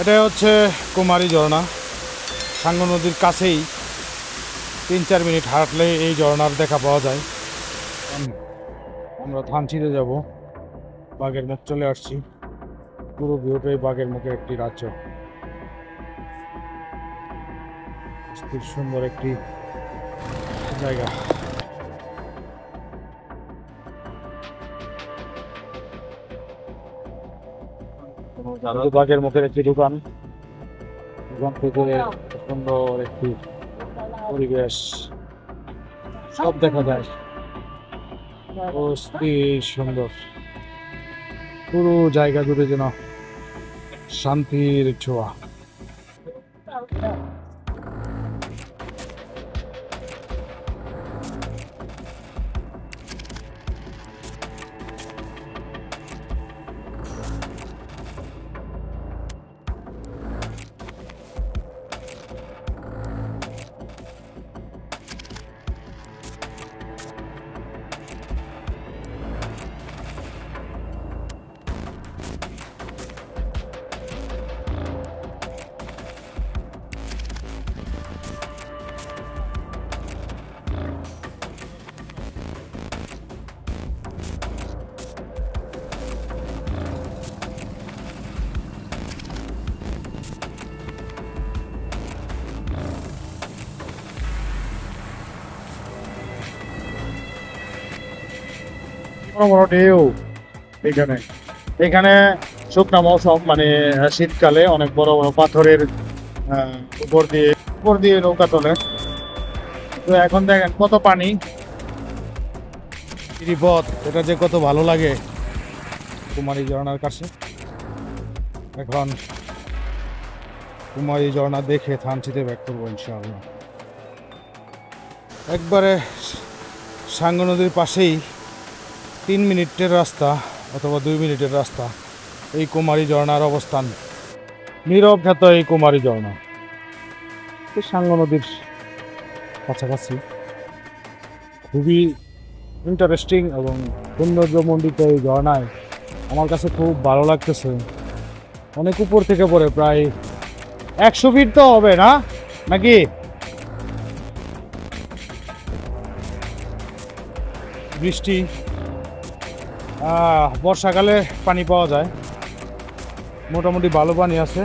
এটা হচ্ছে কুমারী ঝর্ণা। সাঙ্গ নদীর কাছেই তিন চার মিনিট হাঁটলে এই ঝর্ণার দেখা পাওয়া যায়। আমরা ধানচিতে যাব, বাঘের মুখ চলে আসছি। পুরো ভিউটাই বাঘের মুখে একটি রাজ্য। সুন্দর একটি জায়গা। যে মুখের একটি দোকান। দোকান থেকে সুন্দর একটি পরিবেশ। সব দেখা যায়। অস্থি সুন্দর। পুরো জায়গা জুড়ে যেন শান্তির ছোঁয়া। বড় বড় ঢেউ এখানে। এখানে শুকনা মৌসুম মানে শীতকালে অনেক বড় বড় পাথরের উপর দিয়ে উপর দিয়ে নৌকা তোলে। তো এখন দেখেন কত পানি। পথ এটা যে কত ভালো লাগে। কুমারী ঝর্ণার কাছে। এখন কুমারী ঝর্ণা দেখে থানচিতে ব্যাক করব ইনশাআল্লাহ। একবারে সাঙ্গ নদীর পাশেই তিন মিনিটের রাস্তা অথবা দুই মিনিটের রাস্তা, এই কুমারী ঝর্ণার অবস্থান। নীরব খ্যাত এই কুমারী ঝর্ণা। সাঙ্গ নদীর কাছাকাছি। খুবই ইন্টারেস্টিং এবং সৌন্দর্যমণ্ডিত এই ঝর্ণায় আমার কাছে খুব ভালো লাগতেছে। অনেক উপর থেকে পড়ে, প্রায় একশো ফিট তো হবে না? নাকি? বৃষ্টি বর্ষাকালে পানি পাওয়া যায়। মোটামুটি ভালো পানি আছে।